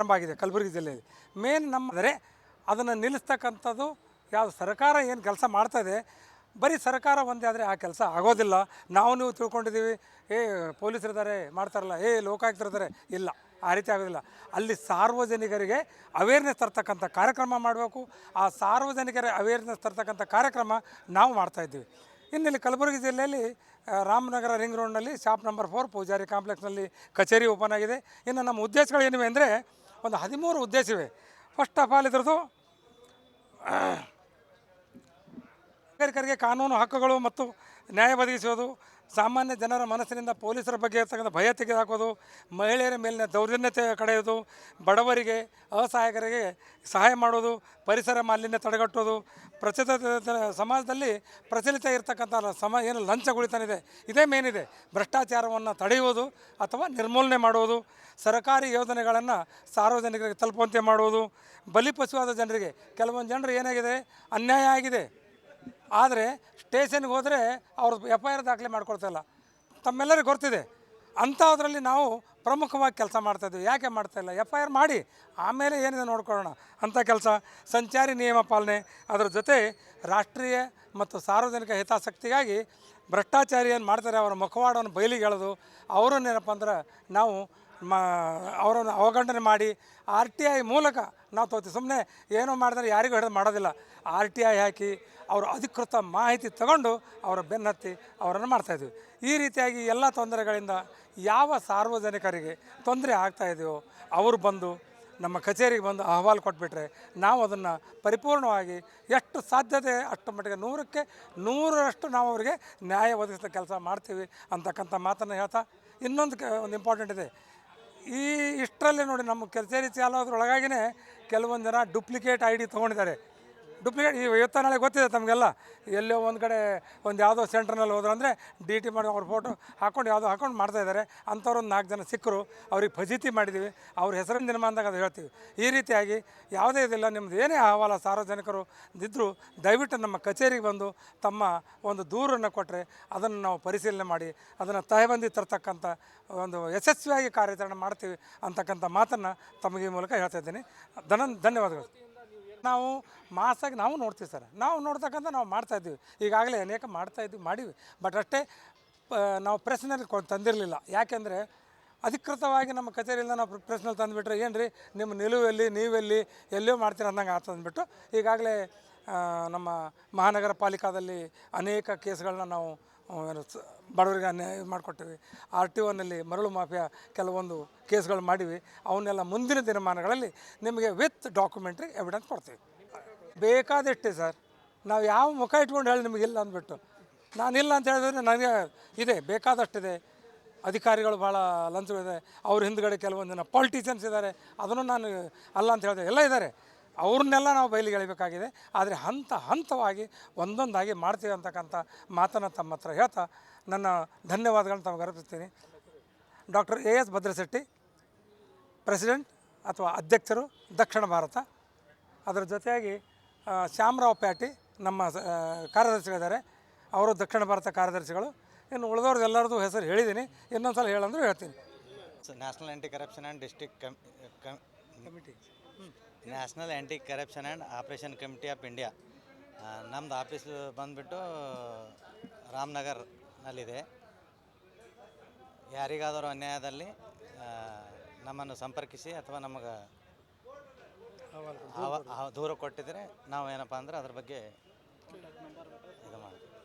ಪ್ರಾರಂಭ ಆಗಿದೆ ಕಲಬುರಗಿ ಜಿಲ್ಲೆಯಲ್ಲಿ. ಮೇನ್ ನಮ್ಮ ಅಂದರೆ ಅದನ್ನು ನಿಲ್ಲಿಸ್ತಕ್ಕಂಥದ್ದು ಯಾವುದು ಸರ್ಕಾರ ಏನು ಕೆಲಸ ಮಾಡ್ತಾಯಿದೆ ಬರೀ ಸರ್ಕಾರ ಒಂದೇ ಆದರೆ ಆ ಕೆಲಸ ಆಗೋದಿಲ್ಲ. ನಾವು ನೀವು ತಿಳ್ಕೊಂಡಿದ್ದೀವಿ, ಏ ಪೊಲೀಸರಿದ್ದಾರೆ ಮಾಡ್ತಾರಲ್ಲ, ಏ ಲೋಕಾಯುಕ್ತರಿದ್ದಾರೆ ಇಲ್ಲ, ಆ ರೀತಿ ಆಗೋದಿಲ್ಲ. ಅಲ್ಲಿ ಸಾರ್ವಜನಿಕರಿಗೆ ಅವೇರ್ನೆಸ್ ತರ್ತಕ್ಕಂಥ ಕಾರ್ಯಕ್ರಮ ಮಾಡಬೇಕು. ಆ ಸಾರ್ವಜನಿಕರ ಅವೇರ್ನೆಸ್ ತರ್ತಕ್ಕಂಥ ಕಾರ್ಯಕ್ರಮ ನಾವು ಮಾಡ್ತಾಯಿದ್ದೀವಿ ಇನ್ನು ಇಲ್ಲಿ ಕಲಬುರಗಿ ಜಿಲ್ಲೆಯಲ್ಲಿ ರಾಮನಗರ ರಿಂಗ್ ರೋಡ್ನಲ್ಲಿ ಶಾಪ್ ನಂಬರ್ ಫೋರ್ ಪೂಜಾರಿ ಕಾಂಪ್ಲೆಕ್ಸ್ನಲ್ಲಿ ಕಚೇರಿ ಓಪನ್ ಆಗಿದೆ. ಇನ್ನು ನಮ್ಮ ಉದ್ದೇಶಗಳು ಏನಿವೆ ಅಂದರೆ ಒಂದು ಹದಿಮೂರು ಉದ್ದೇಶವೇ. ಫಸ್ಟ್ ಆಫ್ ಆಲ್ ಇದ್ರದ್ದು ನಾಗರಿಕರಿಗೆ ಕಾನೂನು ಹಕ್ಕುಗಳು ಮತ್ತು ನ್ಯಾಯ ಒದಗಿಸೋದು ಸಾಮಾನ್ಯ ಜನರ ಮನಸ್ಸಿನಿಂದ ಪೊಲೀಸರ ಬಗ್ಗೆ ಇರ್ತಕ್ಕಂಥ ಭಯ ತೆಗೆದುಹಾಕೋದು, ಮಹಿಳೆಯರ ಮೇಲಿನ ದೌರ್ಜನ್ಯತೆ ಕಡೆಯೋದು, ಬಡವರಿಗೆ, ಅಸಹಾಯಕರಿಗೆ ಸಹಾಯ ಮಾಡೋದು, ಪರಿಸರ ಮಾಲಿನ್ಯ ತಡೆಗಟ್ಟೋದು, ಪ್ರಚಲಿತ ಸಮಾಜದಲ್ಲಿ ಪ್ರಚಲಿತ ಇರತಕ್ಕಂಥ ಸಮ, ಏನು ಲಂಚ ಗುಳಿತನಿದೆ ಇದೇ ಮೇನಿದೆ ಇದೆ. ಭ್ರಷ್ಟಾಚಾರವನ್ನು ತಡೆಯುವುದು ಅಥವಾ ನಿರ್ಮೂಲನೆ ಮಾಡುವುದು, ಸರ್ಕಾರಿ ಯೋಜನೆಗಳನ್ನು ಸಾರ್ವಜನಿಕರಿಗೆ ತಲುಪುವಂತೆ ಮಾಡುವುದು, ಬಲಿಪಶುವಾದ ಜನರಿಗೆ, ಕೆಲವೊಂದು ಜನರು ಏನಾಗಿದೆ, ಅನ್ಯಾಯ ಆಗಿದೆ. ಆದರೆ ಸ್ಟೇಷನ್ಗೆ ಹೋದರೆ ಅವರು ಎಫ್ ಐ ಆರ್ ದಾಖಲೆ ಮಾಡ್ಕೊಳ್ತಾಯಿಲ್ಲ ತಮ್ಮೆಲ್ಲರಿಗೂ ಗೊತ್ತಿದೆ. ಅಂಥದ್ರಲ್ಲಿ ನಾವು ಪ್ರಮುಖವಾಗಿ ಕೆಲಸ ಮಾಡ್ತಾಯಿದ್ವಿ ಯಾಕೆ ಮಾಡ್ತಾಯಿಲ್ಲ ಎಫ್ ಐ ಆರ್ ಮಾಡಿ. ಆಮೇಲೆ ಏನಿದೆ ನೋಡ್ಕೊಳ್ಳೋಣ. ಅಂಥ ಕೆಲಸ. ಸಂಚಾರಿ ನಿಯಮ ಪಾಲನೆ. ಅದರ ಜೊತೆ ರಾಷ್ಟ್ರೀಯ ಮತ್ತು ಸಾರ್ವಜನಿಕ ಹಿತಾಸಕ್ತಿಗಾಗಿ ಭ್ರಷ್ಟಾಚಾರಿ ಏನು ಮಾಡ್ತಾರೆ. ಅವರ ಮುಖವಾಡವನ್ನು ಬಯಲಿಗೆ ಎಳೆದು. ಅವರನ್ನೇನಪ್ಪ ಅಂದ್ರೆ ನಾವು ಮ ಅವರನ್ನು ಅವಗಣನೆ ಮಾಡಿ ಆರ್ ಟಿ ಐ ಮೂಲಕ ನಾವು ತೋತೀವಿ ಸುಮ್ಮನೆ ಏನೋ ಮಾಡಿದ್ರೆ ಯಾರಿಗೂ ಹಿಡಿದು ಮಾಡೋದಿಲ್ಲ. ಆರ್ ಟಿ ಐ ಹಾಕಿ ಅವರು ಅಧಿಕೃತ ಮಾಹಿತಿ ತಗೊಂಡು ಅವರ ಬೆನ್ನತ್ತಿ ಅವರನ್ನು ಮಾಡ್ತಾಯಿದ್ವಿ ಈ ರೀತಿಯಾಗಿ ಎಲ್ಲ ತೊಂದರೆಗಳಿಂದ ಯಾವ ಸಾರ್ವಜನಿಕರಿಗೆ ತೊಂದರೆ ಆಗ್ತಾಯಿದೆಯೋ ಅವರು ಬಂದು ನಮ್ಮ ಕಚೇರಿಗೆ ಬಂದು ಅಹವಾಲು ಕೊಟ್ಬಿಟ್ರೆ ನಾವು ಅದನ್ನು ಪರಿಪೂರ್ಣವಾಗಿ ಎಷ್ಟು ಸಾಧ್ಯತೆ ಅಷ್ಟು ಮಟ್ಟಿಗೆ ನೂರಕ್ಕೆ ನೂರರಷ್ಟು ನಾವು ಅವರಿಗೆ ನ್ಯಾಯ ಒದಗಿಸೋ ಕೆಲಸ ಮಾಡ್ತೀವಿ ಅಂತಕ್ಕಂಥ ಮಾತನ್ನು ಹೇಳ್ತಾ ಇನ್ನೊಂದು ಒಂದು ಇಂಪಾರ್ಟೆಂಟ್ ಇದೆ. ಈ ಇಷ್ಟರಲ್ಲೇ ನೋಡಿ ನಮ್ಮ ಕಚೇರಿ ಚಾಲೋದ್ರೊಳಗಾಗಿನೇ ಕೆಲವೊಂದು ಜನ ಡುಪ್ಲಿಕೇಟ್ ಐ ಡಿ ತೊಗೊಂಡಿದ್ದಾರೆ. ಡುಪ್ಲಿಕೇಟ್ ಇವತ್ತ ನಾಳೆ ಗೊತ್ತಿದೆ ತಮಗೆಲ್ಲ. ಎಲ್ಲೋ ಒಂದು ಕಡೆ ಒಂದು ಯಾವುದೋ ಸೆಂಟ್ರ್ನಲ್ಲಿ ಹೋದ್ರು ಅಂದರೆ ಡಿ ಟಿ ಮಾಡಿ ಅವ್ರ ಫೋಟೋ ಹಾಕೊಂಡು ಯಾವುದೋ ಹಾಕೊಂಡು ಮಾಡ್ತಾ ಇದ್ದಾರೆ ಅಂಥವ್ರು ಒಂದು ನಾಲ್ಕು ಜನ ಸಿಕ್ಕರು. ಅವ್ರಿಗೆ ಫಜೀತಿ ಮಾಡಿದ್ದೀವಿ ಅವ್ರ ಹೆಸರಿನ ದಿನಮಾನದಾಗ ಅದು ಹೇಳ್ತೀವಿ. ಈ ರೀತಿಯಾಗಿ ಯಾವುದೇ ಇದಿಲ್ಲ. ನಿಮ್ಮದು ಏನೇ ಅಹವಾಲ ಸಾರ್ವಜನಿಕರು ಇದ್ದರೂ ದಯವಿಟ್ಟು ನಮ್ಮ ಕಚೇರಿಗೆ ಬಂದು ತಮ್ಮ ಒಂದು ದೂರನ್ನು ಕೊಟ್ಟರೆ ಅದನ್ನು ನಾವು ಪರಿಶೀಲನೆ ಮಾಡಿ, ಅದನ್ನು ತಹಬಂದಿ ತರ್ತಕ್ಕಂಥ ಒಂದು ಯಶಸ್ವಿಯಾಗಿ ಕಾರ್ಯಾಚರಣೆ ಮಾಡ್ತೀವಿ ಅಂತಕ್ಕಂಥ ಮಾತನ್ನು ತಮಗೆ ಈ ಮೂಲಕ ಹೇಳ್ತಾ ಇದ್ದೀನಿ. ಧನ ಧನ್ಯವಾದಗಳು. ನಾವು ಮಾಸಾಗಿ ನಾವು ನೋಡ್ತೀವಿ ಸರ್. ನಾವು ನೋಡ್ತಕ್ಕಂಥ ನಾವು ಮಾಡ್ತಾಯಿದ್ದೀವಿ ಈಗಾಗಲೇ ಅನೇಕ ಮಾಡ್ತಾ ಇದ್ದೀವಿ, ಮಾಡೀವಿ. ಬಟ್ ಅಷ್ಟೇ ನಾವು ಪ್ರೆಸ್ನಲ್ಲಿ ಕೊ, ತಂದಿರಲಿಲ್ಲ. ಯಾಕೆಂದರೆ, ಅಧಿಕೃತವಾಗಿ ನಮ್ಮ ಕಚೇರಿಯಿಂದ ನಾವು ಪ್ರೆಸ್ನಲ್ಲಿ ತಂದುಬಿಟ್ರೆ ಏನು ರೀ ನಿಮ್ಮ ನಿಲುವೆಲ್ಲಿ, ನೀವೆಲ್ಲಿ ಎಲ್ಲೋ ಮಾಡ್ತೀರ ಅಂದಂಗೆ ಅಂದ್ಬಿಟ್ಟು ಈಗಾಗಲೇ ನಮ್ಮ ಮಹಾನಗರ ಪಾಲಿಕಾದಲ್ಲಿ ಅನೇಕ ಕೇಸ್ಗಳನ್ನ ನಾವು ಬಡವರಿಗೆ ಅನ್ಯಾಯ ಇದು ಮಾಡಿಕೊಟ್ಟಿವಿ. ಆರ್ ಟಿ ಒನಲ್ಲಿ ಮರಳು ಮಾಫಿಯಾ ಕೆಲವೊಂದು ಕೇಸ್ಗಳು ಮಾಡಿವಿ. ಅವನ್ನೆಲ್ಲ ಮುಂದಿನ ದಿನಮಾನಗಳಲ್ಲಿ ನಿಮಗೆ ವಿತ್ ಡಾಕ್ಯುಮೆಂಟ್ರಿ ಎವಿಡೆನ್ಸ್ ಕೊಡ್ತೀವಿ. ಬೇಕಾದಷ್ಟೇ ಸರ್. ನಾವು ಯಾವ ಮುಖ ಇಟ್ಕೊಂಡು ಹೇಳಿ ನಿಮಗೆ ಇಲ್ಲ ಅಂದ್ಬಿಟ್ಟು. ನಾನಿಲ್ಲ ಅಂತ ಹೇಳಿದ್ರೆ ನನಗೆ ಇದೆ, ಬೇಕಾದಷ್ಟಿದೆ. ಅಧಿಕಾರಿಗಳು ಭಾಳ ಲಂಚವಿದೆ. ಅವ್ರ ಹಿಂದ್ಗಡೆ ಕೆಲವೊಂದು ಜನ ಪಾಲಿಟಿಷಿಯನ್ಸ್ ಇದ್ದಾರೆ. ಅದನ್ನು ನಾನು ಅಲ್ಲ ಅಂತ ಹೇಳಿದೆ. ಎಲ್ಲ ಇದ್ದಾರೆ. ಅವ್ರನ್ನೆಲ್ಲ ನಾವು ಬಯಲಿಗೆ ಎಳಿಬೇಕಾಗಿದೆ. ಆದರೆ ಹಂತ ಹಂತವಾಗಿ ಒಂದೊಂದಾಗಿ ಮಾಡ್ತೀವಿ ಅಂತಕ್ಕಂಥ ಮಾತನ್ನು ತಮ್ಮ ಹತ್ರ ಹೇಳ್ತಾ ನನ್ನ ಧನ್ಯವಾದಗಳನ್ನು ತಮಗೆ ಅರ್ಪಿಸ್ತೀನಿ. Doctor A S Bhadrashetti, president ಅಥವಾ ಅಧ್ಯಕ್ಷರು ದಕ್ಷಿಣ ಭಾರತ. ಅದರ ಜೊತೆಯಾಗಿ ಶ್ಯಾಮರಾವ್ ಪ್ಯಾಟಿ, ನಮ್ಮ ಕಾರ್ಯದರ್ಶಿಗಳಿದ್ದಾರೆ. ಅವರು ದಕ್ಷಿಣ ಭಾರತ ಕಾರ್ಯದರ್ಶಿಗಳು. ಇನ್ನು ಉಳಿದವ್ರದ್ದು ಎಲ್ಲರದ್ದು ಹೆಸರು ಹೇಳಿದ್ದೀನಿ. ಇನ್ನೊಂದು ಸಲ ಹೇಳಂದ್ರೆ ಹೇಳ್ತೀನಿ. National anti corruption and district committee. National anti corruption and operation committee of India. ನಮ್ಮದು ಆಫೀಸ್ ಬಂದುಬಿಟ್ಟು ರಾಮನಗರ್ನಲ್ಲಿದೆ. ಯಾರಿಗಾದರೂ ಅನ್ಯಾಯದಲ್ಲಿ ನಮ್ಮನ್ನು ಸಂಪರ್ಕಿಸಿ ಅಥವಾ ನಮಗೆ ದೂರ ಕೊಟ್ಟಿದ್ರೆ ನಾವು ಏನಪ್ಪ ಅಂದ್ರೆ ಅದ್ರ ಬಗ್ಗೆ ಇದು ಮಾಡ್ತೀವಿ.